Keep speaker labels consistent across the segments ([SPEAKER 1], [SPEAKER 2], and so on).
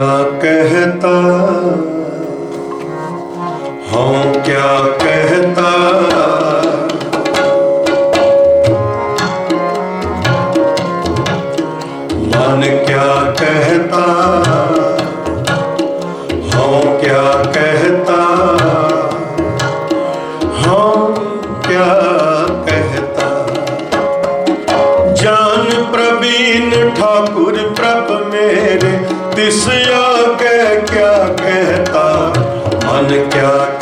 [SPEAKER 1] क्या कहता, हूँ, क्या कहता? मन क्या कहता, हूँ, क्या कहता? हूँ, क्या कहता? जान प्रवीण ठाकुर प्रभ मेरे तिसया the cat.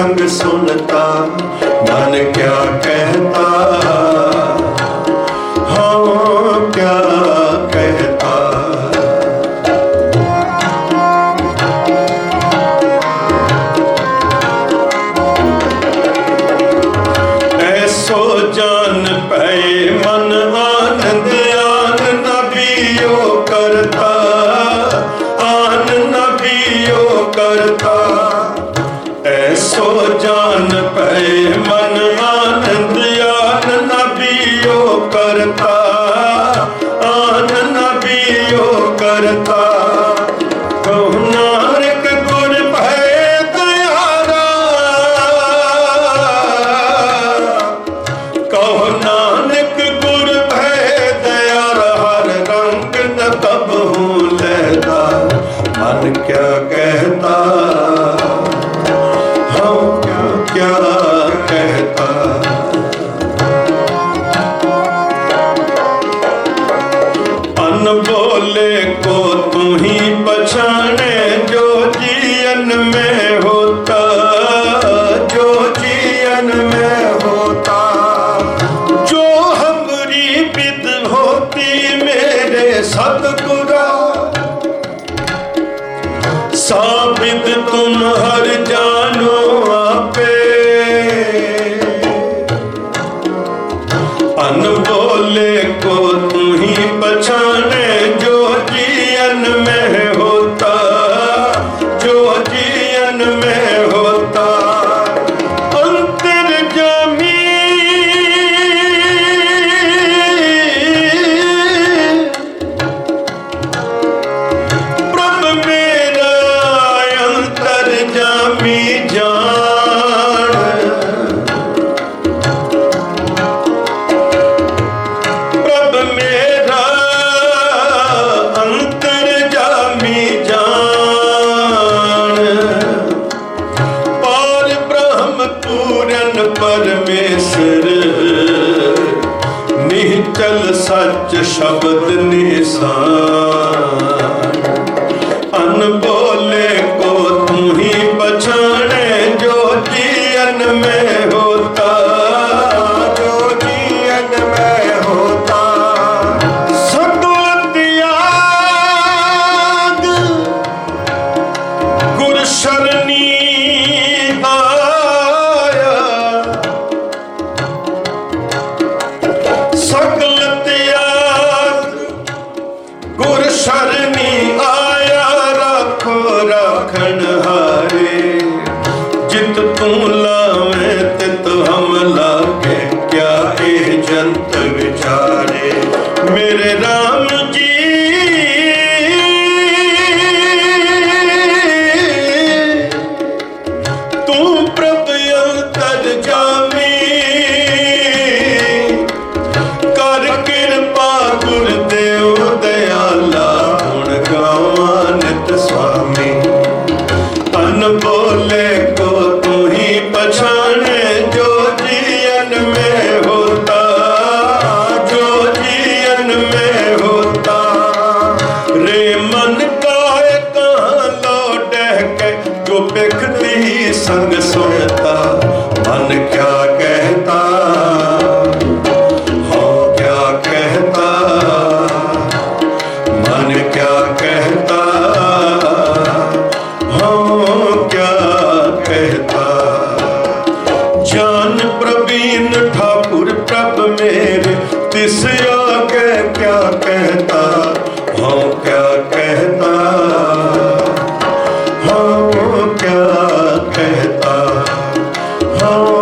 [SPEAKER 1] संग सुनता मन क्या कहता ਕਰਤਾ ਆਨ ਨਬੀਓ ਕਰਤਾ। ਕਹੁ ਨਾਨਕ ਗੁਰ ਭੈ ਤਿਆਰਾ ਕਹੁ ਨਾਨਕ ਗੁਰ ਭੈ ਤਿਆਰਾ ਹਰ ਰੰਗ ਨ ਤਬਹੂ ਲੈਦਾ, ਮਨ ਕਿਆ ਕਹਿਤਾ, ਹਉ ਕਿਆ ਕਿਆ अन बोले को तू ही पछाने जो जीवन में होता जो जीवन में होता जो हमरी विद होती मेरे सतगुरा साबित तुम हर ਪਰਮੇਸ਼ਰ ਨਿਹਚਲ ਸੱਚ ਸ਼ਬਦ ਨਿਸਾਨ संग सुनता, मन क्या कहता? हाँ क्या कहता? मन क्या कहता? हाँ क्या कहता? जान प्रवीण ठाकुर, प्रभ मेरे तिस आगे क्या कहता? Oh.